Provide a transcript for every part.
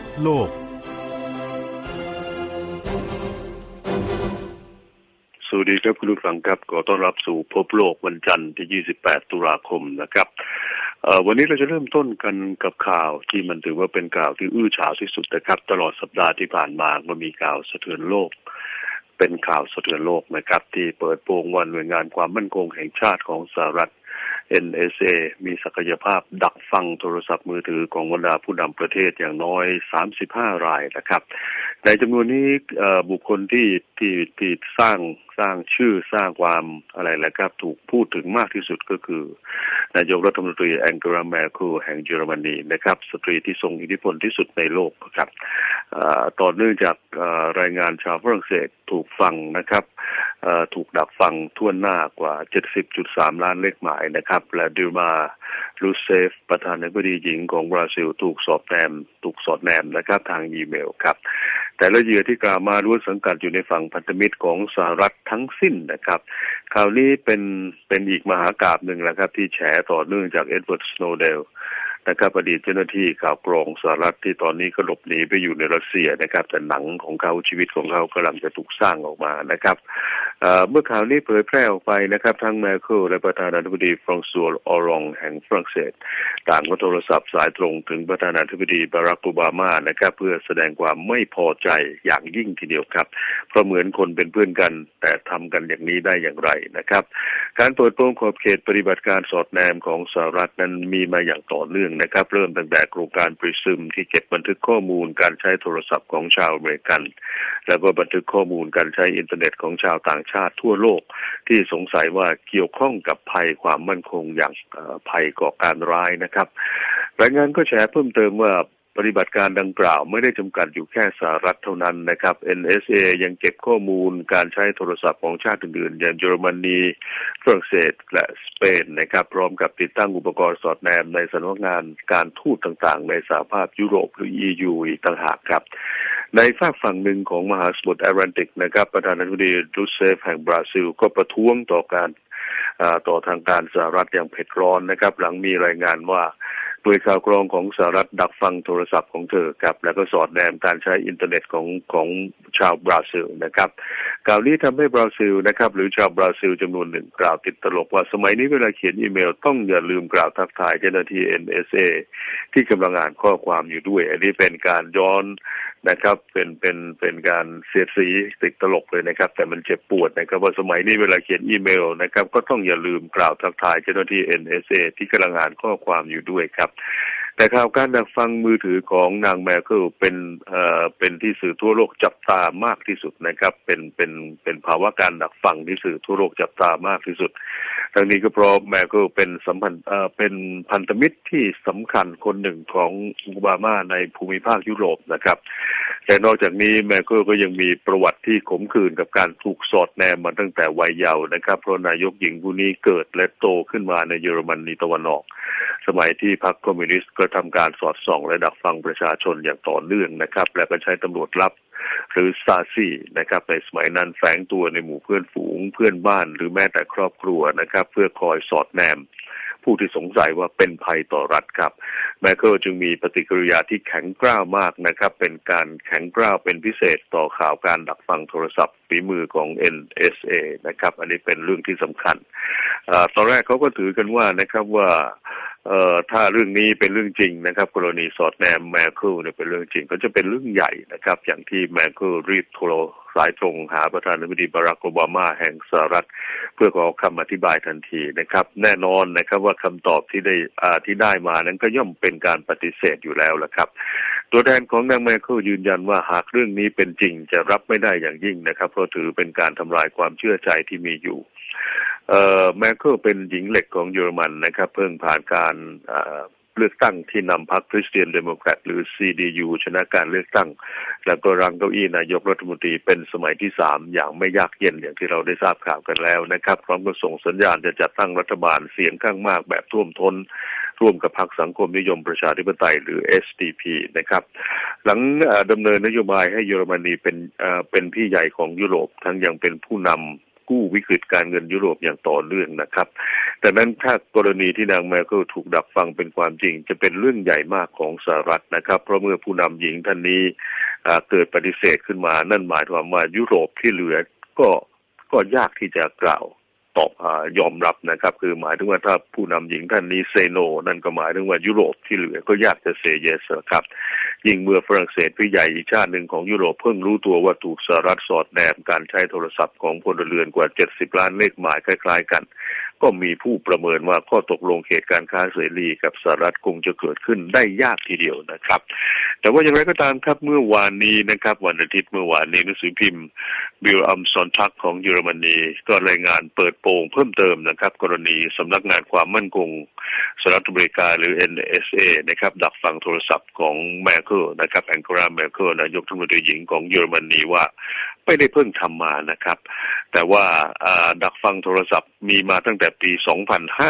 บโลก สวัสดีครับคุณผู้ฟังครับขอต้อนรับสู่พบโลกวันจันทร์ที่ 28 ตุลาคมนะครับวันนี้เราจะเริ่มต้นกันกับข่าวที่มันถือว่าเป็นข่าวที่อื้อฉาวที่สุดนะครับ ตลอดสัปดาห์ที่ผ่านมาก็มีข่าวสะเทือนโลก เป็นข่าวสะเทือนโลกนะครับ ที่เปิดโปงวันหน่วยงานความมั่นคงแห่งชาติของสหรัฐ NSA มีศักยภาพดักฟังโทรศัพท์มือถือของบรรดาผู้นำประเทศอย่างน้อย 35 รายนะครับ ในจำนวนนี้บุคคลที่ที่ที่สร้างสร้างชื่อสร้างความอะไรแหละครับ ถูกพูดถึงมากที่สุดก็คือ นายกรัฐมนตรีแองเกลาแมร์คูแห่งเยอรมนีนะครับ สตรีที่ทรงอิทธิพลที่สุดในโลกครับต่อเนื่องจากรายงานชาวฝรั่งเศสถูกฟังนะครับ ถูกดักฟังทั่วหน้ากว่า 70.3 ล้านเลขหมายนะครับ และดิมาลูเซฟ ประธานาธิบดีหญิงของบราซิล ถูกสอบแนม ถูกสอดแนมนะครับทางอีเมลครับ แต่ละเหยื่อที่กล่าวมาล้วนสังกัดอยู่ในฝั่งพันธมิตรของสหรัฐทั้งสิ้นนะครับคราวนี้เป็นเป็นอีกมหากราบหนึ่งแหละครับ ที่แฉต่อเนื่องจากเอ็ดเวิร์ดสโนเดล นะครับอดีตเจ้าหน้าที่ข่าวกรองสหรัฐที่ตอนนี้ก็หลบหนีไปอยู่ในรัสเซียนะครับ แต่หนังของเขาชีวิตของเขากำลังจะถูกสร้างออกมานะครับเมื่อข่าวนี้เผยแพร่ออกไปนะครับทั้งแมเคิลและประธานาธิบดีฟรองซัวออรองแห่งฝรั่งเศส ต่างก็โทรศัพท์สายตรงถึงประธานาธิบดีบารักโอบามานะครับ เพื่อแสดงความไม่พอใจอย่างยิ่งทีเดียวครับ เพราะเหมือนคนเป็นเพื่อนกัน แต่ทำกันอย่างนี้ได้อย่างไรนะครับ การเปิดโปงขอบเขตปฏิบัติการสอดแนมของสหรัฐนั้นมีมาอย่างต่อเนื่องนะครับ เริ่มตั้งแต่โครงการปริซึมที่เก็บบันทึกข้อมูลการใช้โทรศัพท์ของชาวอเมริกัน แล้วก็บันทึกข้อมูลการใช้อินเทอร์เน็ตของชาวต่างชาติทั่วโลก ที่สงสัยว่าเกี่ยวข้องกับภัยความมั่นคงอย่างภัยก่อการร้ายนะครับรายงานก็แชร์เพิ่มเติมว่า ปฏิบัติการดังกล่าวไม่ได้จำกัดอยู่แค่สหรัฐเท่านั้นนะครับ NSA ยังเก็บข้อมูลการใช้โทรศัพท์ของชาติอื่นๆ อย่างเยอรมนีฝรั่งเศสและสเปนนะครับ พร้อมกับติดตั้งอุปกรณ์สอดแนมในสำนักงานการทูตต่างๆ ในสหภาพยุโรปหรือ EU อีกต่างหากครับ ในฝากฝั่งหนึ่งของมหาสมุทรแอตแลนติกนะครับ ประธานาธิบดีรูเซฟแห่งบราซิล ก็ประท้วงต่อการต่อทางการสหรัฐอย่างเผ็ดร้อนนะครับ หลังมีรายงานว่า โดยข่าวกรองของสหรัฐดักฟังโทรศัพท์ของเธอครับ แล้วก็สอดแนมการใช้อินเทอร์เน็ตของของชาวบราซิลนะครับกล่าวนี้ทำให้บราซิลนะครับ หรือชาวบราซิลจำนวนหนึ่งกล่าวติดตลกว่าสมัยนี้เวลาเขียนอีเมลต้องอย่าลืมกล่าวทักทายเจ้าหน้าที่ NSA ที่กำลังอ่านข้อความอยู่ด้วย อันนี้เป็นการย้อน นะครับ เป็นเป็นเป็นการเสียดสีติดตลกเลยนะครับ แต่มันเจ็บปวดนะครับว่าสมัยนี้เวลาเขียนอีเมลนะครับ ก็ต้องอย่าลืมกล่าวทักทายเจ้าหน้าที่ NSA ที่กำลังอ่านข้อความอยู่ด้วยครับ แต่ข่าวการดักฟังมือถือของนางแมร์เคิลเป็นเอ่อเป็นที่สื่อทั่วโลกจับตามากที่สุดนะครับ เป็นเป็นเป็นภาวะการดักฟังที่สื่อทั่วโลกจับตามากที่สุดทั้งนี้ก็เพราะแมร์เคิลเป็นสัมพันธ์เอ่อเป็นพันธมิตรที่สำคัญคนหนึ่งของโอบามาในภูมิภาคยุโรปนะครับ แต่นอกจากนี้แมร์เคิลก็ยังมีประวัติที่ขมขื่นกับการถูกสอดแนมมาตั้งแต่วัยเยาว์นะครับ เพราะนายกหญิงผู้นี้เกิดและโตขึ้นมาในเยอรมนีตะวันออก สมัยที่พรรคคอมมิวนิสต์ก็ทำการสอดส่องและดักฟังประชาชนอย่างต่อเนื่องนะครับ และก็ใช้ตำรวจลับหรือซาซีนะครับในสมัยนั้นแฝงตัวในหมู่เพื่อนฝูงเพื่อนบ้านหรือแม้แต่ครอบครัวนะครับ เพื่อคอยสอดแนมผู้ที่สงสัยว่าเป็นภัยต่อรัฐครับ แมคเคิลจึงมีปฏิกิริยาที่แข็งกร้าวมากนะครับ เป็นการแข็งกร้าวเป็นพิเศษต่อข่าวการดักฟังโทรศัพท์ฝีมือของ NSA นะครับ อันนี้เป็นเรื่องที่สำคัญอตอนแรกเขาก็ถือกันว่านะครับว่า เอ่อถ้าเรื่องนี้เป็นเรื่องจริงนะครับ กรณีสอดแนมแมคเคิลเนี่ยเป็นเรื่องจริง ก็จะเป็นเรื่องใหญ่นะครับ อย่างที่แมคเคิลรีบโทรสายตรงหาประธานาธิบดีบารักโอบามาแห่งสหรัฐ เพื่อขอคำอธิบายทันทีนะครับ แน่นอนนะครับว่าคำตอบที่ได้อ่าที่ได้มานั้นก็ย่อมเป็นการปฏิเสธอยู่แล้วละครับ ตัวแทนของนางแมคเคิลยืนยันว่าหากเรื่องนี้เป็นจริงจะรับไม่ได้อย่างยิ่งนะครับ เพราะถือเป็นการทำลายความเชื่อใจที่มีอยู่ เอ่อแมคเคิลเป็นหญิงเหล็กของเยอรมันนะครับ เพิ่งผ่านการเลือกตั้งที่นำพรรคคริสเตียนเดโมแครตหรือ CDU ชนะการเลือกตั้ง แล้วก็รังเก้าอี้นายกรัฐมนตรีเป็นสมัยที่สามอย่างไม่ยากเย็นอย่างที่เราได้ทราบข่าวกันแล้วนะครับ พร้อมกับส่งสัญญาณจะจัดตั้งรัฐบาลเสียงข้างมากแบบท่วมทน้นร่วมกับพรรคสังคมนิยมประชาธิปไตยหรือ SDP นะครับ หลังดำเนินนโยบายให้เยอรมนีเป็นเป็นพี่ใหญ่ของยุโรปทั้งยังเป็นผู้นำ กู้วิกฤตการเงินยุโรปอย่างต่อเนื่องนะครับ แต่นั้นถ้ากรณีที่นางแมเคิลถูกดักฟังเป็นความจริง จะเป็นเรื่องใหญ่มากของสหรัฐนะครับ เพราะเมื่อผู้นำหญิงท่านนี้เกิดปฏิเสธขึ้นมา นั่นหมายความว่ายุโรปที่เหลือก็ก็ยากที่จะกล่าว ตอบอยอมรับนะครับ คือหมายถึงว่าถ้าผู้นำหญิงท่านนี้เซโน นั่นก็หมายถึงว่ายุโรปที่เหลือก็ยากจะเซเยสครับ ยิ่งเมื่อฝรั่งเศสพี่ใหญ่อีกชาติหนึ่งของยุโรปเพิ่งรู้ตัวว่าถูกสหรัฐสอดแนมการใช้โทรศัพท์ของพลเรือนกว่า 70 ล้านเลขหมายคล้าย ๆ กัน ก็มีผู้ประเมินว่าข้อตกลงเหตุการค้าเสรีกับสหรัฐคงจะเกิดขึ้นได้ยากทีเดียวนะครับ แต่ว่าอย่างไรก็ตามครับเมื่อวานนี้นะครับ วันอาทิตย์เมื่อวานนี้หนังสือพิมพ์บิลอัมซอนทักของเยอรมนีก็รายงานเปิดโปงเพิ่มเติมนะครับ กรณีสำนักงานความมั่นคงสหรัฐอเมริกาหรือ NSA นะครับดักฟังโทรศัพท์ของแมคเคิลนะครับแองกราแมคเคิลนายกรัฐมนตรีหญิงของเยอรมนีว่า ไม่ได้เพิ่งทำมานะครับ แต่ว่าดักฟังโทรศัพท์มีมาตั้งแต่ปี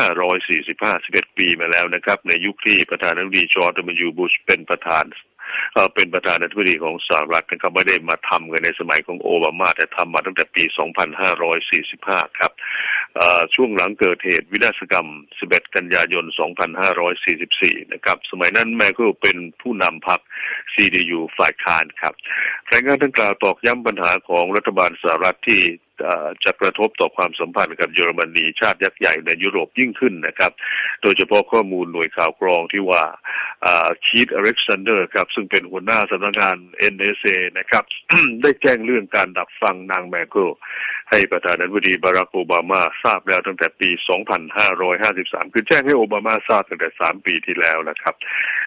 2545 11 ปีมาแล้วนะครับ ในยุคที่ประธานาธิบดีจอร์ดมยูบุชเป็นประธานเป็นประธานาธิบดีของสหรัฐนะครับไม่ได้มาทำกันในสมัยของโอบามา แต่ทำมาตั้งแต่ปี 2545 ครับ ช่วงหลังเกิดเหตุวินาศกรรม 11 กันยายน 2544 นะครับ สมัยนั้นแมคเคิลเป็นผู้นำพรรค CDU ฝ่ายค้านครับ รายงานดังกล่าวตอกย้ำปัญหาของรัฐบาลสหรัฐที่ จะกระทบต่อความสัมพันธ์กับเยอรมนีชาติยักษ์ใหญ่ในยุโรปยิ่งขึ้นนะครับ โดยเฉพาะข้อมูลหน่วยข่าวกรองที่ว่าคีตอเล็กซานเดอร์ครับซึ่งเป็นหัวหน้าสำนักงาน NSA นะครับ ได้แจ้งเรื่องการดักฟังนางแมเคิลให้ประธานาธิบดีบารักโอบามาทราบแล้วตั้งแต่ปี 2553 คือแจ้งให้โอบามาทราบตั้งแต่ 3 ปีที่แล้วนะครับ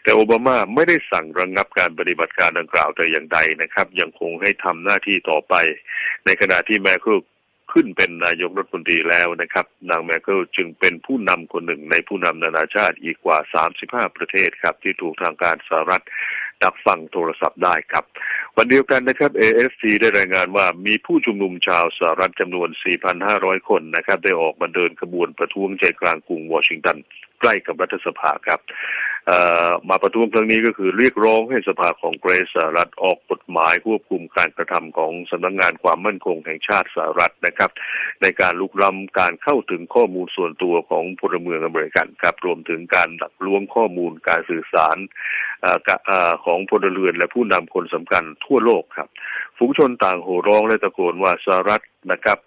แต่โอบามาไม่ได้สั่งระงงับการปฏิบัติการดังกล่าวแต่อย่างใดนะครับ ยังคงให้ทำหน้าที่ต่อไป ในขณะที่แมเคิล ขึ้นเป็นนายกรัฐมนตรีแล้วนะครับ นางแมเคิลจึงเป็นผู้นำคนหนึ่งในผู้นำนานาชาติอีกกว่า 35 ประเทศครับ ที่ถูกทางการสหรัฐดักฟังโทรศัพท์ได้ครับ วันเดียวกันนะครับ AFP ได้รายงานว่ามีผู้ชุมนุมชาวสหรัฐจำนวน 4,500 คนนะครับ ได้ออกมาเดินขบวนประท้วงใจกลางกรุงวอชิงตัน ใกล้กับรัฐสภาครับ มาประท้วงครั้งนี้ก็คือเรียกร้องให้สภาของเกรสสหรัฐออกกฎหมายควบคุมการกระทำของสำนักงงานความมั่นคงแห่งชาติสหรัฐนะครับ ในการลุกล้ำการเข้าถึงข้อมูลส่วนตัวของพลเมืองอเมริกันครับรวมถึงการดักล้วงข้อมูลการสื่อสาร ของพลเรือนและผู้นำคนสำคัญทั่วโลกครับ ฝูงชนต่างโห่ร้องและตะโกนว่าสหรัฐนะครับ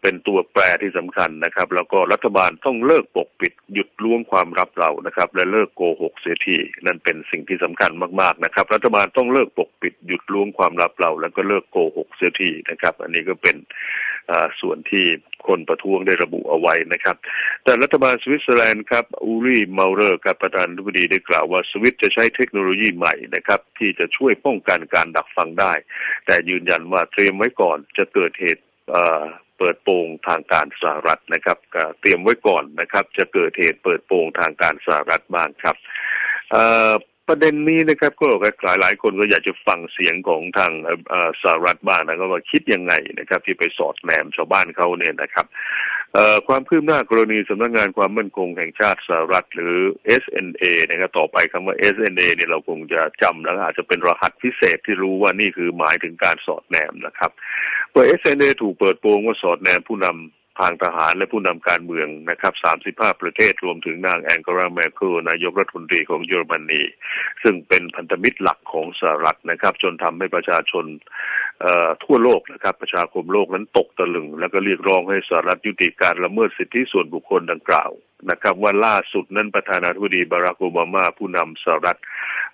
เป็นตัวแปรที่สำคัญนะครับ แล้วก็รัฐบาลต้องเลิกปกปิดหยุดล้วงความลับเรานะครับ และเลิกโกหกเสียทีนั่นเป็นสิ่งที่สำคัญมากๆนะครับ รัฐบาลต้องเลิกปกปิดหยุดล้วงความลับเรา แล้วก็เลิกโกหกเสียทีนะครับ อันนี้ก็เป็น ส่วนที่คนประท้วงได้ระบุเอาไว้นะครับ แต่รัฐบาลสวิตเซอร์แลนด์ครับอูรีเมาเรอร์กับประธานาธิบดีได้กล่าวว่าสวิตจะใช้เทคโนโลยีใหม่นะครับที่จะช่วยป้องกันการดักฟังได้ แต่ยืนยันว่าเตรียมไว้ก่อนจะเกิดเหตุเปิดโปงทางการสหรัฐนะครับเตรียมไว้ก่อนนะครับ จะเกิดเหตุเปิดโปงทางการสหรัฐบ้างครับ ประเด็นนี้นะครับก็หลายหลายคนก็อยากจะฟังเสียงของทางสหรัฐบ้างนะก็ว่าคิดยังไงนะครับ ที่ไปสอดแนมชาวบ้านเขาเนี่ยนะครับความคืบหน้ากรณีสำนักงงานความมั่นคงแห่งชาติสหรัฐหรือ SNA นะครับต่อไปคำว่า SNA เนี่ยเราคงจะจำแล้วอาจจะเป็นรหัสพิเศษที่รู้ว่านี่คือหมายถึงการสอดแนมนะครับเมื่อ SNA ถูกเปิดโปงว่าสอดแนมผู้นำ ทางทหารและผู้นำการเมืองนะครับ 35 ประเทศรวมถึงนางแองกราแมคเคิลนายกรัฐมนตรีของเยอรมนี ซึ่งเป็นพันธมิตรหลักของสหรัฐนะครับ จนทำให้ประชาชน ทั่วโลกนะครับประชาคมโลกนั้นตกตะลึง แล้วก็เรียกร้องให้สหรัฐยุติการละเมิดสิทธิส่วนบุคคลดังกล่าวนะครับว่าล่าสุดนั้นประธานาธิบดีบารักโอบามาผู้นำสหรัฐ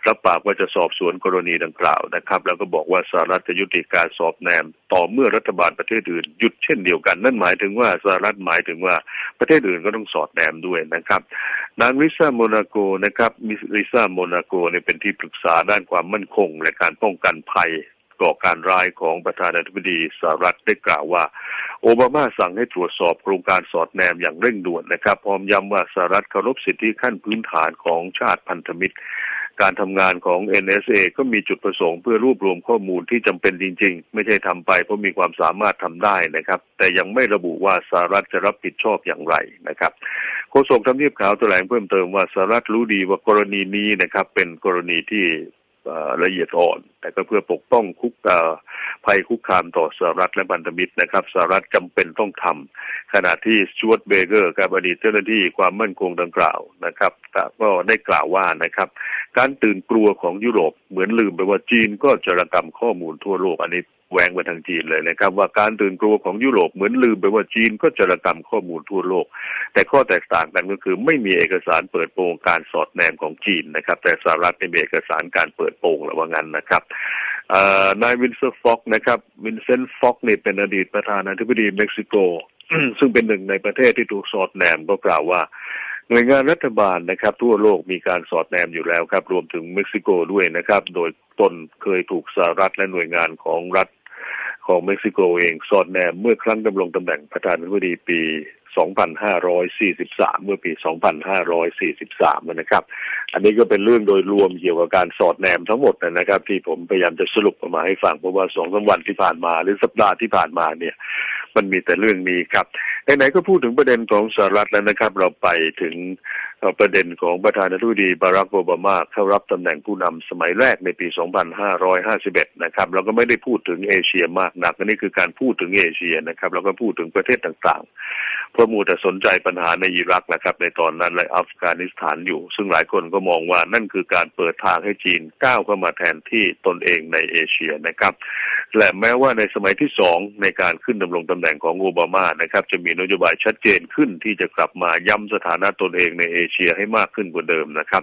รับปากว่าจะสอบสวนกรณีดังกล่าวนะครับ แล้วก็บอกว่าสหรัฐจะยุติการสอบแนม ต่อเมื่อรัฐบาลประเทศอื่นหยุดเช่นเดียวกัน นั่นหมายถึงว่าสหรัฐหมายถึงว่าประเทศอื่นก็ต้องสอดแนมด้วยนะครับ นางลิซ่าโมนาโกนะครับมิลิซ่าโมนาโกเนี่ยเป็นที่ปรึกษาด้านความมั่นคง และการป้องกันภัย ก่อการร้ายของประธานาธิบดีสหรัฐได้กล่าวว่า โอบามาสั่งให้ตรวจสอบโครงการสอดแนมอย่างเร่งด่วนนะครับ พร้อมย้ำว่าสหรัฐเคารพสิทธิขั้นพื้นฐานของชาติพันธมิตร การทำงานของ NSA ก็มีจุดประสงค์เพื่อรวบรวมข้อมูลที่จำเป็นจริง ๆ ไม่ใช่ทำไปเพราะมีความสามารถทำได้นะครับ แต่ยังไม่ระบุว่าสหรัฐจะรับผิดชอบอย่างไรนะครับโฆษกทำเนียบขาวแถลงเพิ่มเติมว่าสหรัฐรู้ดีว่ากรณีนี้นะครับ เป็นกรณีที่ ละเอียดอ่อน แต่ก็เพื่อปกป้องคุกอภัยคุกคามต่อสหรัฐและบันธมิตรนะครับสหรัฐจำเป็นต้องทำขณะที่สจวตเบเกอร์กับอดีตเจ้าหน้าที่ความมั่นคงดังกล่าวนะครับก็ได้กล่าวว่านะครับ การตื่นกลัวของยุโรปเหมือนลืมไปว่าจีนก็จรกรรมข้อมูลทั่วโลกอันนี้ แหวงไปทางจีนเลยนะครับ ว่าการตื่นกลัวของยุโรปเหมือนลืมไปว่าจีนก็จรกรรมข้อมูลทั่วโลก แต่ข้อแตกต่างกันก็คือไม่มีเอกสารเปิดโปงการสอดแนมของจีนนะครับ แต่สหรัฐมีเอกสารการเปิดโปงแล้วว่างั้นนะครับนายวินเซอร์ฟ็อกนะครับวินเซนต์ฟ็อกนี่เป็นอดีตประธานาธิบดีเม็กซิโก ซึ่งเป็นหนึ่งในประเทศที่ถูกสอดแนมก็กล่าวว่าหน่วยงานรัฐบาลนะครับ ทั่วโลกมีการสอดแนมอยู่แล้วครับ รวมถึงเม็กซิโกด้วยนะครับ โดยตนเคยถูกสหรัฐและหน่วยงานของรัฐ ของเม็กซิโกเองสอดแนมเมื่อครั้งดำรงตำแหน่งประธานาธิบดีปี 2543 เมื่อปี 2543 นะครับ อันนี้ก็เป็นเรื่องโดยรวมเกี่ยวกับการสอดแนมทั้งหมดนะครับ ที่ผมพยายามจะสรุปออกมาให้ฟังเพราะว่าสองสาวันที่ผ่านมาหรือสัปดาห์ที่ผ่านมาเนี่ย มันมีแต่เรื่องนี้ครับไหนๆก็พูดถึงประเด็นของสหรัฐแล้วนะครับ เราไปถึง ประเด็นของประธานาธิบดีบารักโอบามาเข้ารับตำแหน่งผู้นำสมัยแรกในปี 2551 นะครับเราก็ไม่ได้พูดถึงเอเชียมากนักนนี้คือการพูดถึงเอเชียนะครับเราก็พูดถึงประเทศต่างๆ เพราะมูแต่สนใจปัญหาในอิรักนะครับในตอนนั้นและอัฟกานิสถานอยู่ ซึ่งหลายคนก็มองว่านั่นคือการเปิดทางให้จีนก้าวเข้ามาแทนที่ตนเองในเอเชียนะครับและแม้ว่าในสมัยที่สองในการขึ้นดำรงตำแหน่งของโอบามานะครับจะมีนโยบายชัดเจนขึ้นที่จะกลับมาย้ำสถานะตนเองในเอเชียให้มากขึ้นกว่าเดิมนะครับ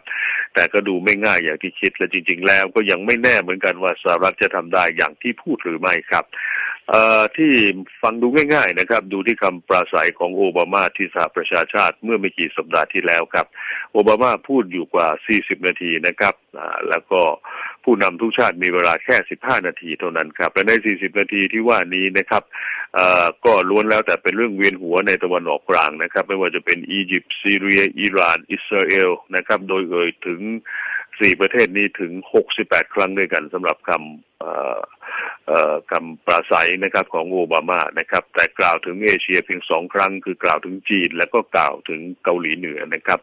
แต่ก็ดูไม่ง่ายอย่างที่คิดและจริง ๆ แล้วก็ยังไม่แน่เหมือนกันว่าสหรัฐจะทำได้อย่างที่พูดหรือไม่ครับ ที่ฟังดูง่าย ๆ นะครับ ดูที่คำปราศัยของโอบามาที่สหประชาชาติเมื่อไม่กี่สัปดาห์ที่แล้วครับ โอบามาพูดอยู่กว่า 40 นาทีนะครับแล้วก็ผู้นำทุกชาติมีเวลาแค่ 15 นาทีเท่านั้นครับ และใน 40 นาทีที่ว่านี้นะครับก็ล้วนแล้วแต่เป็นเรื่องเวียนหัวในตะวันออกกลางนะครับ ไม่ว่าจะเป็นอียิปต์ซีเรียอิหร่าน อิสราเอลนะครับ โดยเอ่ยถึง สี่ประเทศนี้ถึง68ครั้งด้วยกันสำหรับคำคำปราศัยนะครับของโอบามานะครับ แต่กล่าวถึงเอเชียเพียงสองครั้ง คือกล่าวถึงจีน และก็กล่าวถึงเกาหลีเหนือนะครับ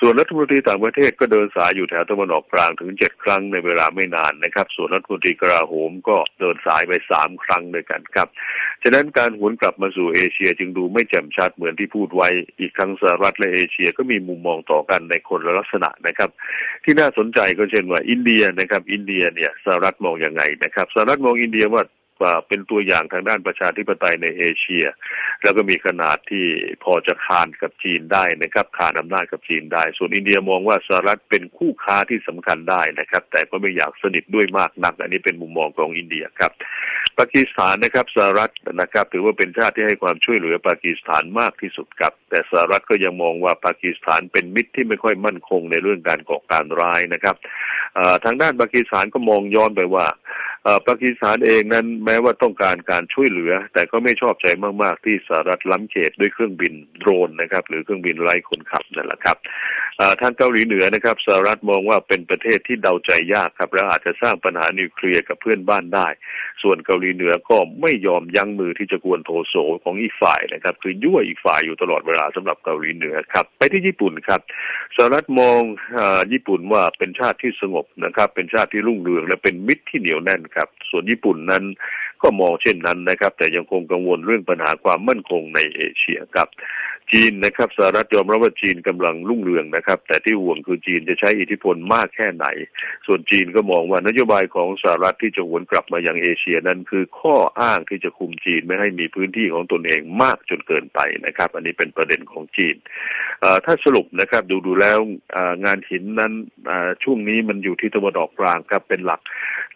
ส่วนรัฐมนตรีต่างประเทศก็เดินสายอยู่แถวตะวันออกกลางถึงเจ็ดครั้งในเวลาไม่นานนะครับ ส่วนรัฐมนตรีกลาโหมก็เดินสายไปสามครั้งด้วยกันครับ ฉะนั้นการหวนกลับมาสู่เอเชียจึงดูไม่แจ่มชัดเหมือนที่พูดไว้ อีกครั้งสหรัฐและเอเชียก็มีมุมมองต่อกันในคนละลักษณะนะครับ ที่น่าสนใจก็เช่นว่าอินเดียนะครับ อินเดียเนี่ยสหรัฐมองอยังไงนะครับสหรัฐมองอินเดียว่า เป็นตัวอย่างทางด้านประชาธิปไตยในเอเชีย แล้วก็มีขนาดที่พอจะคานกับจีนได้นะครับคานอำนาจกับจีนได้ ส่วนอินเดียมองว่าสหรัฐเป็นคู่ค้าที่สำคัญได้นะครับ แต่ก็ไม่อยากสนิทด้วยมากนัก อันนี้เป็นมุมมองของอินเดียครับปากีสถานนะครับสหรัฐนะครับถือว่าเป็นชาติที่ให้ความช่วยเหลือปากีสถานมากที่สุดครับ แต่สหรัฐก็ยังมองว่าปากีสถานเป็นมิตรที่ไม่ค่อยมั่นคงในเรื่องการก่อการร้ายนะครับทางด้านปากีสถานก็มองย้อนไปว่า ปากีสถานเองนั้นแม้ว่าต้องการการช่วยเหลือ แต่ก็ไม่ชอบใจมากๆ ที่สหรัฐล้ำเขตด้วยเครื่องบินโดรนนะครับ หรือเครื่องบินไร้คนขับนั่นแหละครับอ่อทางเกาหลีเหนือนะครับสหรัฐมองว่าเป็นประเทศที่เดาใจยากครับ และอาจจะสร้างปัญหานิวเคลียร์กับเพื่อนบ้านได้ ส่วนเกาหลีเหนือก็ไม่ยอมยั้งมือที่จะกวนโทโซของอีกฝ่ายนะครับ คือยั่วอีกฝ่ายอยู่ตลอดเวลาสำหรับเกาหลีเหนือครับ ไปที่ญี่ปุ่นครับสหรัฐมองอญี่ปุ่นว่าเป็นชาติที่สงบนะครับ เป็นชาติที่รุ่งเรืองและเป็นมิตรที่เหนียวแน่นครับ ส่วนญี่ปุ่นนั้นก็มองเช่นนั้นนะครับ แต่ยังคงกังวลเรื่องปัญหาความมั่นคงในเอเชียครับ จีนนะครับสหรัฐยอมรับว่าจีนกำลังรุ่งเรืองนะครับ แต่ที่ห่วงคือจีนจะใช้อิทธิพลมากแค่ไหน ส่วนจีนก็มองว่านโยบายของสหรัฐที่จะหวนกลับมายังเอเชียนั้นคือข้ออ้างที่จะคุมจีนไม่ให้มีพื้นที่ของตนเองมากจนเกินไปนะครับ อันนี้เป็นประเด็นของจีนถ้าสรุปนะครับดูดูแล้วงานหินนั้นช่วงนี้มันอยู่ที่ตะวันออกกลางครับเป็นหลัก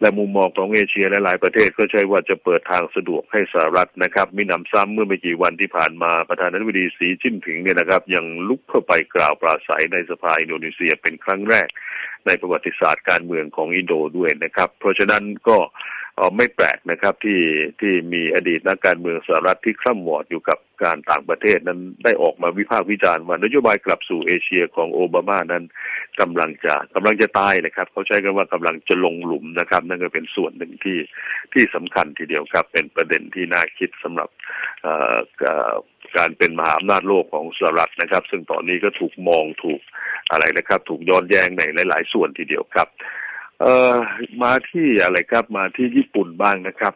และมุมมองของเอเชียและหลายประเทศก็ใช่ว่าจะเปิดทางสะดวกให้สหรัฐนะครับมีหนำซ้ำเมื่อไม่กี่วันที่ผ่านมาประธานาธิบดีสีจิ้นผิงเนี่ยนะครับ ยังลุกเข้าไปกล่าวปราศัยในสภาอินโดนีเซียเป็นครั้งแรกในประวัติศาสตร์การเมืองของอินโดด้วยนะครับ เพราะฉะนั้นก็ ไม่แปลกนะครับที่ที่มีอดีตนักการเมืองสหรัฐที่คร่ำวอดอยู่กับการต่างประเทศนั้นได้ออกมาวิพากษ์วิจารณ์ว่านโยบายกลับสู่เอเชียของโอบามานั้นกำลังจะกำลังจะตายนะครับ เขาใช้กันว่ากำลังจะลงหลุมนะครับ นั่นก็เป็นส่วนหนึ่งที่ที่สำคัญทีเดียวครับ เป็นประเด็นที่น่าคิดสำหรับการเป็นมหาอำนาจโลกของสหรัฐนะครับ ซึ่งตอนนี้ก็ถูกมองถูกอะไรนะครับ ถูกย้อนแย้งในหลาย ๆ ส่วนทีเดียวครับ เอ่อมาที่อะไรครับมาที่ญี่ปุ่นบ้างนะครับ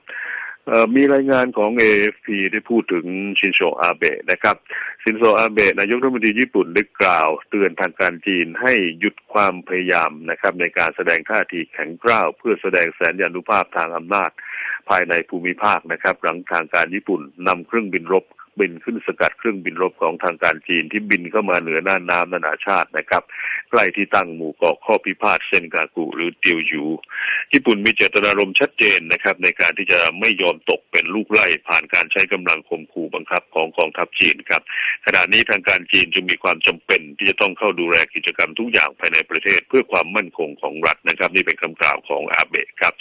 เอ,อมีรายงานของ AFP ได้พูดถึงชินโซอาเบะนะครับ ชินโซอาเบะนายกรัฐมนตรีญี่ปุ่นได้กล่าว เตือนทางการจีนให้หยุดความพยายามนะครับ ในการแสดงท่าทีแข็งกร้าว เพื่อแสดงแสนยานุภาพทางอำนาจ ภายในภูมิภาคนะครับ หลังทางการญี่ปุ่นนำเครื่องบินรบ บินขึ้นสกัดเครื่องบินรบของทางการจีนที่บินเข้ามาเหนือน่านน้ำนานาชาตินะครับ ใกล้ที่ตั้งหมู่เกาะข้อพิพาทเซนกากุหรือเตียวยูญี่ปุ่นมีเจตนารมณ์ชัดเจนนะครับ ในการที่จะไม่ยอมตกเป็นลูกไล่ผ่านการใช้กำลังข่มขู่บังคับของกองทัพจีนครับ ขณะนี้ทางการจีนจึงมีความจำเป็นที่จะต้องเข้าดูแลกิจกรรมทุกอย่างภายในประเทศเพื่อความมั่นคงของรัฐนะครับ นี่เป็นคำกล่าวของอาเบะครับ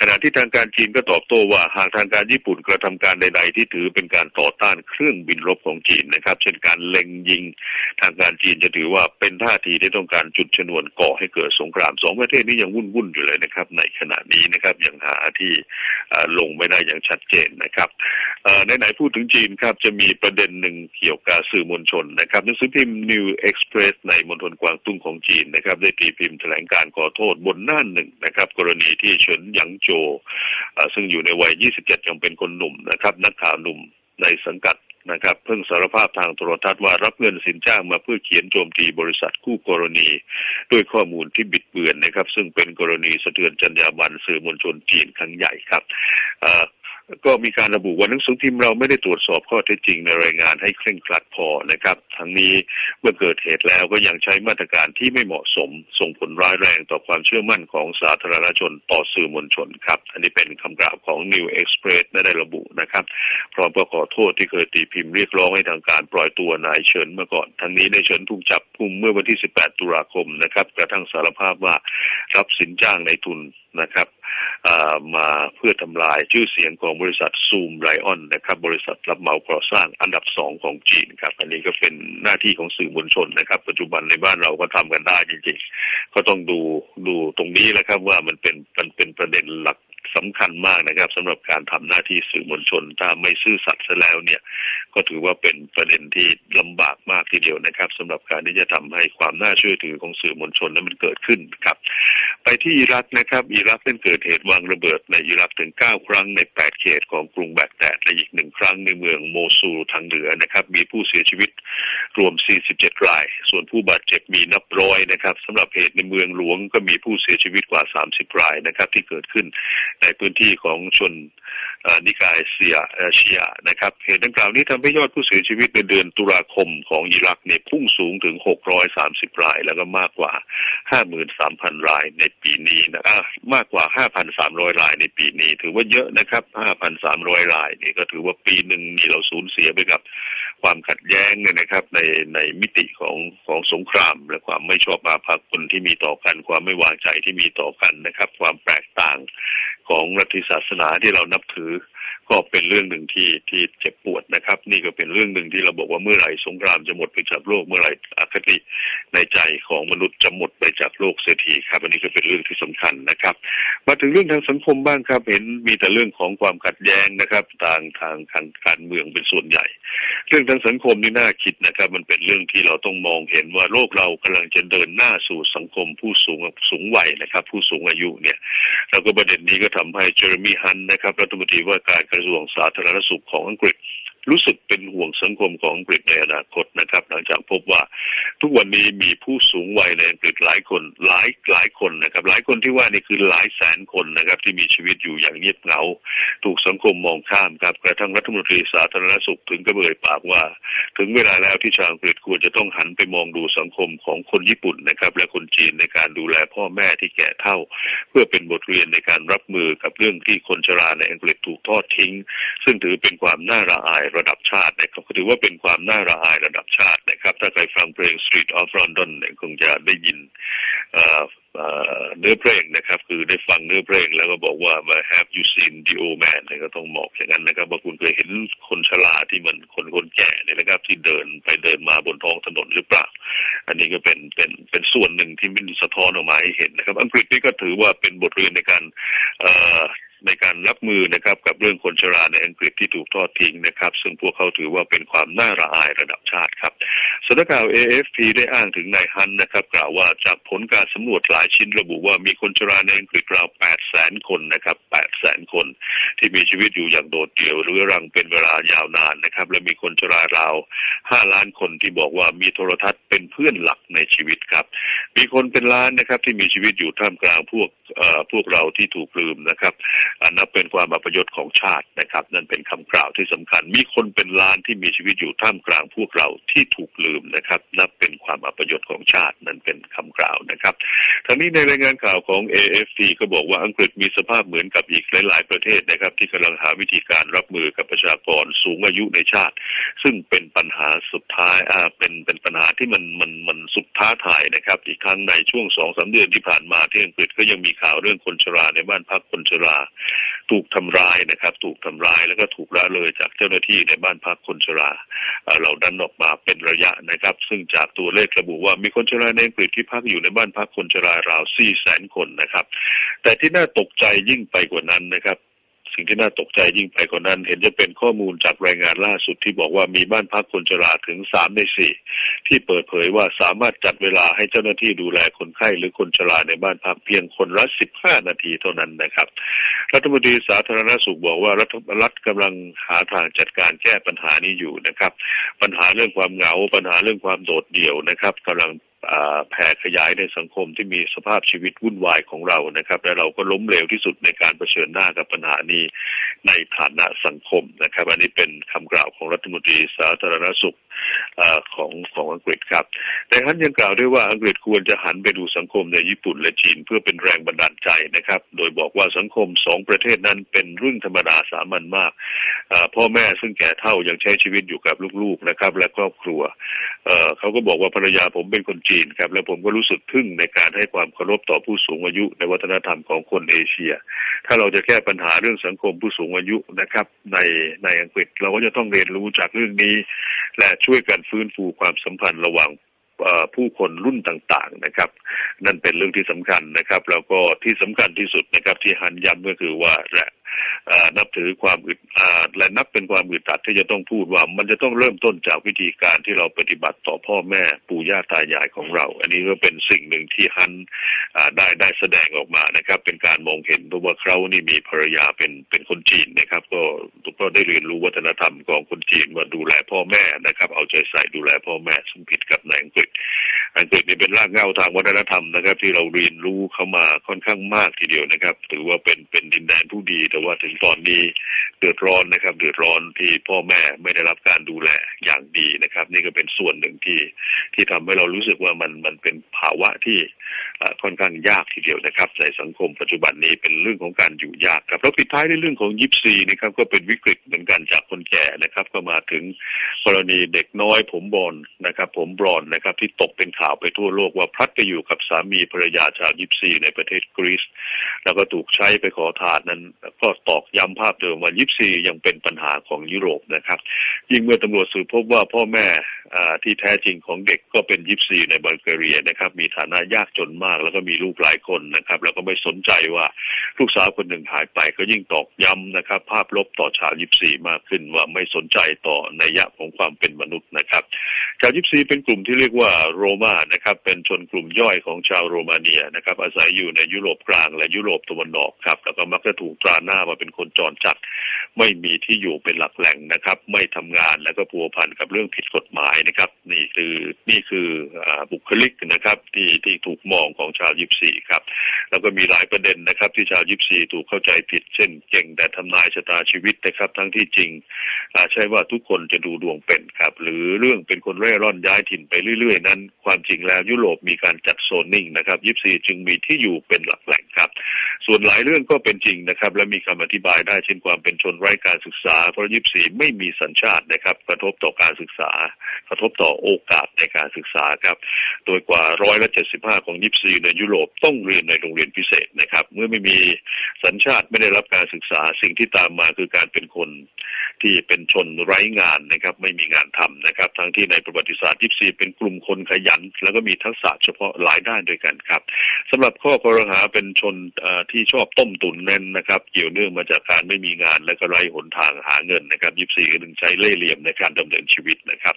ขณะที่ทางการจีนก็ตอบโต้ว่าหากทางการญี่ปุ่นกระทำการใด ๆ ที่ถือเป็นการต่อต้านเครื่องบินรบของจีนนะครับ เช่นการเล็งยิง ทางการจีนจะถือว่าเป็นท่าทีที่ต้องการจุดชนวนก่อให้เกิดสงครามสองประเทศนี้ยังวุ่นวุ่นอยู่เลยนะครับ ในขณะนี้นะครับยังหาที่ลงไม่ได้อย่างชัดเจนนะครับในไหนพูดถึงจีนครับจะมีประเด็นหนึ่งเกี่ยวกับสื่อมวลชนนะครับหนังสือพิมพ์ New Express ในมณฑลกวางตุ้งของจีนนะครับ ได้ตีพิมพ์แถลงการขอโทษบนหน้าหนึ่งนะครับ กรณีที่เฉินหยางโจซึ่งอยู่ในวัย 27 ยังเป็นคนหนุ่มนะครับ นักข่าวหนุ่มในสังกัด นะครับเพิ่งสารภาพทางโทรทัศน์ว่ารับเงินสินจ้างมาเพื่อเขียนโจมตีบริษัทคู่กรณี ด้วยข้อมูลที่บิดเบือนนะครับ ซึ่งเป็นกรณีสะเทือนจรรยาบรรณสื่อมวลชนจีนครั้งใหญ่ครับ ก็มีการระบุว่าหนังสือพิมพ์เราไม่ได้ตรวจสอบข้อเท็จจริงในรายงานให้เคร่งครัดพอนะครับ ทั้งนี้เมื่อเกิดเหตุแล้วก็ยังใช้มาตรการที่ไม่เหมาะสม ส่งผลร้ายแรงต่อความเชื่อมั่นของสาธารณชนต่อสื่อมวลชนครับ อันนี้เป็นคำกล่าวของ New Express ได้ระบุนะครับ พร้อมกับขอโทษที่เคยตีพิมพ์เรียกร้องให้ทางการปล่อยตัวนายเฉินมาก่อน ทั้งนี้นายเฉินถูกจับกุมเมื่อวันที่ 18 ตุลาคมนะครับกระทั่งสารภาพว่ารับสินจ้างในทุนนะครับมาเพื่อทำลายชื่อเสียงของบริษัทซูมไรออนนะครับ บริษัทรับเหมาก่อสร้างอันดับสองของจีนครับ อันนี้ก็เป็นหน้าที่ของสื่อมวลชนนะครับ ปัจจุบันในบ้านเราก็ทำกันได้จริงๆ ก็ต้องดูดูตรงนี้แหละครับว่ามันเป็นมันเป็นประเด็นหลัก สำคัญมากนะครับสำหรับการทำหน้าที่สื่อมวลชน ถ้าไม่ซื่อสัตย์ซะแล้วเนี่ย ก็ถือว่าเป็นประเด็นที่ลำบากมากทีเดียวนะครับสำหรับการที่จะทำให้ความน่าเชื่อถือของสื่อมวลชนนั้นมันเกิดขึ้นครับ ไปที่อิรักนะครับ อิรักเป็นเกิดเหตุวางระเบิดในอิรักถึง 9 ครั้งใน 8 เขตของกรุงแบกแดดและอีกหนึ่งครั้งในเมืองโมซูลทางเหนือนะครับ มีผู้เสียชีวิตรวม 47 ราย ส่วนผู้บาดเจ็บมีนับร้อยนะครับสำหรับเหตุในเมืองหลวงก็มีผู้เสียชีวิตกว่า 30 รายนะครับ ที่เกิดขึ้นในพื้นที่ของชนนิกายเซียเชียนะครับเหตุดังกล่าวนี้ทำให้ยอดผู้เสียชีวิตในเดือนตุลาคมของอิรักเนี่ยพุ่งสูงถึง 630 ราย แล้วก็มากกว่า 53,000 รายในปีนี้นะมากกว่า 5,300 รายในปีนี้ ถือว่าเยอะนะครับ 5,300 รายนี่ก็ถือว่าปีหนึ่งนี่เราสูญเสียไปกับความขัดแย้งเนี่ยนะครับ ในในมิติของของสงคราม และความไม่ชอบมาพากลที่มีต่อกัน ความไม่วางใจที่มีต่อกันนะครับ ความแตกต่างของลัทธิศาสนาที่เรานับถือ do ก็เป็นเรื่องหนึ่งที่ที่เจ็บปวดนะครับ นี่ก็เป็นเรื่องหนึ่งที่เราบอกว่าเมื่อไหร่สงครามจะหมดไปจากโลกเมื่อไหร่อคติในใจของมนุษย์จะหมดไปจากโลกเสียทีครับอันนี้ก็เป็นเรื่องที่สำคัญนะครับ มาถึงเรื่องทางสังคมบ้างครับเห็นมีแต่เรื่องของความขัดแย้งนะครับทางทางทางการเมืองเป็นส่วนใหญ่ เรื่องทางสังคมนี่น่าคิดนะครับ มันเป็นเรื่องที่เราต้องมองเห็นว่าโลกเรากำลังจะเดินหน้าสู่สังคมผู้สูงสูงวัยนะครับ ผู้สูงอายุเนี่ยแล้วก็ประเด็นนี้ก็ทำให้เจอร์มีฮันนะครับรัฐมนตรีว่าการกระทรวงสาธารณสุขของอังกฤษ รู้สึกเป็นห่วงสังคมของอังกฤษในอนาคตนะครับ หลังจากพบว่าทุกวันนี้มีผู้สูงวัยในอังกฤษหลายคนหลายหลายคนนะครับ หลายคนที่ว่านี่คือหลายแสนคนนะครับ ที่มีชีวิตอยู่อย่างเงียบเหงา ถูกสังคมมองข้ามครับกระทั่งรัฐมนตรีสาธารณสุขถึงกระเบยปากว่า ถึงเวลาแล้วที่ชาวอังกฤษควรจะต้องหันไปมองดูสังคมของคนญี่ปุ่นนะครับ และคนจีนในการดูแลพ่อแม่ที่แก่เฒ่า เพื่อเป็นบทเรียนในการรับมือกับเรื่องที่คนชราในอังกฤษถูกทอดทิ้ง ซึ่งถือเป็นความน่าระอายระระดับชาตินะครับก็ถือว่าเป็นความน่าระอายระดับชาตินะครับ ถ้าใครฟังเพลง Street of London เนี่ยคงจะได้ยินเนื้อเพลงนะครับ คือได้ฟังเนื้อเพลงแล้วก็บอกว่า Have you seen the old man เนี่ยก็ต้องบอกอย่างนั้นนะครับ ว่าคุณเคยเห็นคนชราที่มันคนคนแก่เนี่ยนะครับ ที่เดินไปเดินมาบนท้องถนนหรือเปล่า อันนี้ก็เป็นเป็นเป็นส่วนหนึ่งที่มันสะท้อนออกมาให้เห็นนะครับ อังกฤษนี่ก็ถือว่าเป็นบทเรียนในการ ในการรับมือนะครับกับเรื่องคนชราในอังกฤษที่ถูกทอดทิ้งนะครับ ซึ่งพวกเขาถือว่าเป็นความน่าระอายระดับชาติครับสำนักข่าว AFP ได้อ้างถึงนายฮันนะครับ กล่าวว่าจากผลการสำรวจหลายชิ้นระบุว่ามีคนชราในอังกฤษราว 8 แสนคนนะครับ 8 แสนคน ที่มีชีวิตอยู่อย่างโดดเดี่ยวหรือรังเป็นเวลายาวนานนะครับ และมีคนชราราว 5 ล้านคนที่บอกว่ามีโทรทัศน์เป็นเพื่อนหลักในชีวิตครับ มีคนเป็นล้านนะครับที่มีชีวิตอยู่ท่ามกลางพวกพวกเราที่ถูกลืมนะครับอันนับเป็นความอัปยศของชาตินะครับ นั่นเป็นคำกล่าวที่สำคัญ มีคนเป็นล้านที่มีชีวิตอยู่ท่ามกลางพวกเราที่ถูกลืมนะครับ นับเป็นความอัปยศของชาตินั่นเป็นคำกล่าวนะครับทั้งนี้ในรายงานข่าวของ AFP ก็บอกว่าอังกฤษมีสภาพเหมือนกับอีกหลาย ๆ ประเทศนะครับ ที่กำลังหาวิธีการรับมือกับประชากรสูงอายุในชาติ ซึ่งเป็นปัญหาสุดท้ายอ่าเป็นเป็นปัญหาที่มันมันมันสุดท้าทายนะครับ อีกครั้งในช่วงสองสามเดือนที่ผ่านมาที่อังกฤษก็ยังมีข่าวเรื่องคนชราในบ้านพักคนชราถูกทำร้ายนะครับ ถูกทำร้ายแล้วก็ถูกละเลยจากเจ้าหน้าที่ในบ้านพักคนชราเอ่อเหล่านั้นออกมาเป็นระยะนะครับ ซึ่งจากตัวเลขระบุว่ามีคนชราในอังกฤษที่พักอยู่ในบ้านพักคนชราราว4แสนคนนะครับ แต่ที่น่าตกใจยิ่งไปกว่านั้นนะครับ สิ่งที่น่าตกใจยิ่งไปกว่านั้น เห็นจะเป็นข้อมูลจากรายงานล่าสุดที่บอกว่ามีบ้านพักคนชราถึงสามในสี่ที่เปิดเผยว่าสามารถจัดเวลาให้เจ้าหน้าที่ดูแลคนไข้หรือคนชราในบ้านพักเพียงคนละสิบห้านาทีเท่านั้นนะครับ รัฐมนตรีสาธารณสุขบอกว่ารัฐรัฐกำลังหาทางจัดการแก้ปัญหานี้อยู่นะครับ ปัญหาเรื่องความเหงาปัญหาเรื่องความโดดเดี่ยวนะครับกำลัง แผ่ขยายในสังคมที่มีสภาพชีวิตวุ่นวายของเรานะครับ และเราก็ล้มเหลวที่สุดในการเผชิญหน้ากับปัญหานี้ในฐานะสังคมนะครับ อันนี้เป็นคำกล่าวของรัฐมนตรีสาธารณสุข ของของอังกฤษครับ แต่ท่านยังกล่าวด้วยว่าอังกฤษควรจะหันไปดูสังคมในญี่ปุ่นและจีนเพื่อเป็นแรงบันดาลใจนะครับ โดยบอกว่าสังคมสองประเทศนั้นเป็นเรื่องธรรมดาสามัญมากพ่อแม่ซึ่งแก่เฒ่ายังใช้ชีวิตอยู่กับลูกๆนะครับ และครอบครัวเขาก็บอกว่าภรรยาผมเป็นคนจีนครับ และผมก็รู้สึกทึ่งในการให้ความเคารพต่อผู้สูงอายุในวัฒนธรรมของคนเอเชีย ถ้าเราจะแก้ปัญหาเรื่องสังคมผู้สูงอายุนะครับ ในในอังกฤษเราก็จะต้องเรียนรู้จากเรื่องนี้ และช่วยกันฟื้นฟูความสัมพันธ์ระหว่างผู้คนรุ่นต่างๆนะครับ นั่นเป็นเรื่องที่สำคัญนะครับ แล้วก็ที่สำคัญที่สุดนะครับ ที่หันย้ำก็คือว่าและ นับถือความอึดอัดและนับเป็นความอึดอัดที่จะต้องพูดว่า มันจะต้องเริ่มต้นจากวิธีการที่เราปฏิบัติต่อพ่อแม่ปู่ย่าตายายของเรา อันนี้ก็เป็นสิ่งหนึ่งที่ฮันอ่าได้ได้แสดงออกมานะครับ เป็นการมองเห็นเพราะว่าเขานี่มีภรรยาเป็นเป็นคนจีนนะครับ ก็ก็ได้เรียนรู้วัฒนธรรมของคนจีนว่าดูแลพ่อแม่นะครับ เอาใจใส่ดูแลพ่อแม่ซึ่งผิดกับในอังกฤษ อังกฤษนี่เป็นรากเหง้าทางวัฒนธรรมนะครับ ที่เราเรียนรู้เข้ามาค่อนข้างมากทีเดียวนะครับ ถือว่าเป็นเป็นดินแดนผู้ดี แต่ว่าถึงตอนนี้เดือดร้อนนะครับ เดือดร้อนที่พ่อแม่ไม่ได้รับการดูแลอย่างดีนะครับ นี่ก็เป็นส่วนหนึ่งที่ที่ทำให้เรารู้สึกว่ามันมันเป็นภาวะที่อ่าค่อนข้างยากทีเดียวนะครับ ในสังคมปัจจุบันนี้เป็นเรื่องของการอยู่ยากครับแล้วปิดท้ายในเรื่องของยิปซีนะครับก็เป็นวิกฤตเหมือนกันจากคนแก่นะครับ ก็มาถึงกรณีเด็กน้อยผมบอลนะครับ ผมบอนนะครับที่ตกเป็นข่าวไปทั่วโลกว่าพลัดไปอยู่กับสามีภรรยาชาวยิปซีในประเทศกรีซแล้วก็ถูกใช้ไปขอทานนั้น ก็ตอกย้ำภาพเดิมว่ายิปซียังเป็นปัญหาของยุโรปนะครับ ยิ่งเมื่อตำรวจสืบพบว่าพ่อแม่ที่แท้จริงของเด็กก็เป็นยิปซีในบัลแกเรียนะครับ มีฐานะยากจนมาก แล้วก็มีลูกหลายคนนะครับ แล้วก็ไม่สนใจว่าลูกสาวคนหนึ่งหายไป ก็ยิ่งตอกย้ำนะครับ ภาพลบต่อชาวยิปซีมากขึ้นว่าไม่สนใจต่อนัยยะของความเป็นมนุษย์นะครับ ชาวยิปซีเป็นกลุ่มที่เรียกว่าโรมานะครับเป็นชนกลุ่มย่อยของชาวโรมาเนียนะครับ อาศัยอยู่ในยุโรปกลางและยุโรปตะวันออกครับ แล้วก็มักจะถูกตราหน้ามาเป็นคนจรจัด ไม่มีที่อยู่เป็นหลักแหล่งนะครับ ไม่ทำงานแล้วก็พัวพันกับเรื่องผิดกฎหมายนะครับ นี่คือนี่คืออบุคลิกนะครับ ที่ที่ถูกมองของชาวยิปซีครับแล้วก็มีหลายประเด็นนะครับ ที่ชาวยิปซีถูกเข้าใจผิด เช่น เก่งแต่ทำนายชะตาชีวิตนะครับ ทั้งที่จริงใช่ว่าทุกคนจะดูดวงเป็นครับ หรือเรื่องเป็นคนเร่ร่อนย้ายถิ่นไปเรื่อยๆ นั้น ความจริงแล้วยุโรปมีการจัดโซนนิ่งนะครับยิปซีจึงมีที่อยู่เป็นหลักแหล่งครับ ส่วนหลายเรื่องก็เป็นจริงนะครับ และมีคำอธิบายได้เช่นความเป็นชนไร้การศึกษา เพราะยิปซีไม่มีสัญชาตินะครับ กระทบต่อการศึกษา กระทบต่อโอกาสในการศึกษาครับ โดยกว่าร้อยละเจ็ดสิบห้าของยิปซีในยุโรปต้องเรียนในโรงเรียนพิเศษนะครับ เมื่อไม่มีสัญชาติไม่ได้รับการศึกษาสิ่งที่ตามมาคือการเป็นคนที่เป็นชนไร้งานนะครับ ไม่มีงานทำนะครับ ทั้งที่ในประวัติศาสตร์ยิปซีเป็นกลุ่มคนขยันแล้วก็มีทักษะเฉพาะหลายด้านด้วยกันครับสำหรับข้อกรหาเป็นชนที่ชอบต้มตุ๋นนั่นนะครับ เกี่ยวเนื่องมาจากการไม่มีงานและก็ไร้หนทางหาเงินนะครับยิปซีก็ถึงใช้เล่ห์เหลี่ยมในการดำเนินชีวิตนะครับ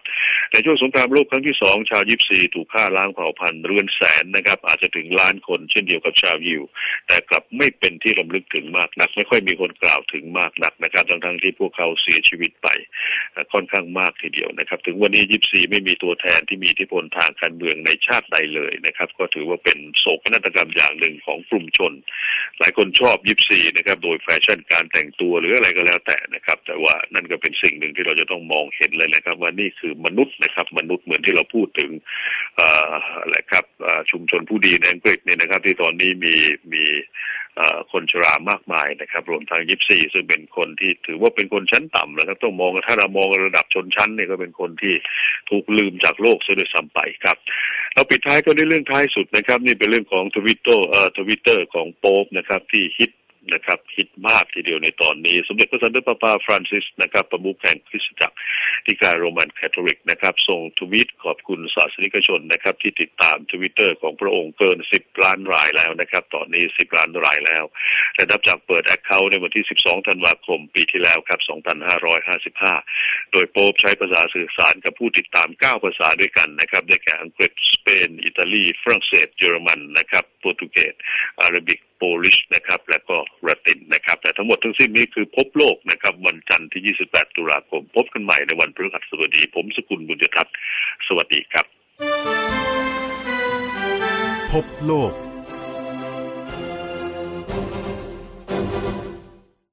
ในช่วงสงครามโลกครั้งที่สองชาวยิปซีถูกฆ่าล้างเผ่าพันธุ์เรือนแสนนะครับ อาจจะถึงล้านคนเช่นเดียวกับชาวยิว แต่กลับไม่เป็นที่ลำลึกถึงมากนัก ไม่ค่อยมีคนกล่าวถึงมากนักนะครับทั้งทั้งที่พวกเขาเสียชีวิตไปค่อนข้างมากทีเดียวนะครับ ถึงวันนี้ยิปซีไม่มีตัวแทนที่มีอิทธิพลทางการเมืองในชาติใดเลยนะครับ ก็ถือว่าเป็นโศกนาฏกรรมอย่างหนึ่งของกลุ่มชน หลายคนชอบยิปซีนะครับ โดยแฟชั่นการแต่งตัวหรืออะไรก็แล้วแต่นะครับ แต่ว่านั่นก็เป็นสิ่งหนึ่งที่เราจะต้องมองเห็นเลยนะครับ ว่านี่คือมนุษย์นะครับ มนุษย์เหมือนที่เราพูดถึงอะไรครับชุมชนผู้ดีในอังกฤษเนี่ยนะครับ ที่ตอนนี้มีมี คนชรามากมายนะครับ รวมทั้งยิปซีซึ่งเป็นคนที่ถือว่าเป็นคนชั้นต่ำนะครับ ต้องมองถ้าเรามองระดับชนชั้นเนี่ยก็เป็นคนที่ถูกลืมจากโลกเสียด้วยซ้ำไปครับ เราปิดท้ายก็ด้เรื่องท้ายสุดนะครับ นี่เป็นเรื่องของทวิตเตอร์เอ่อทวิตเตอร์ของโป๊ปนะครับที่ฮิต นะครับฮิตมากทีเดียวในตอนนี้ สมเด็จพระสันตะปาปาฟรานซิสนะครับประมุขแห่งคริสตจักรที่การโรมันคาทอลิกนะครับส่งทวีตขอบคุณศาสนิกชนนะครับที่ติดตามทวิตเตอร์ของพระองค์เกิน 10 ล้านรายแล้วนะครับ ตอนนี้ 10 ล้านรายแล้วและนับจากเปิดแอคเคาท์ในวันที่ 12 ธันวาคมปีที่แล้วครับ 2555 โดยโป๊ปใช้ภาษาสื่อสารกับผู้ติดตาม 9 ภาษาด้วยกันนะครับได้แก่อังกฤษสเปน อิตาลี ฝรั่งเศส เยอรมันนะครับโปรตุเกสอาหรับิกโปลิชนะครับ และก็ละตินนะครับ แต่ทั้งหมดทั้งสิ้นนี้คือพบโลกนะครับ วันจันทร์ที่ 28 ตุลาคม พบกันใหม่ในวันพฤหัสบดี ผมสกุลบุญยทัศน์สวัสดีครับ พบโลก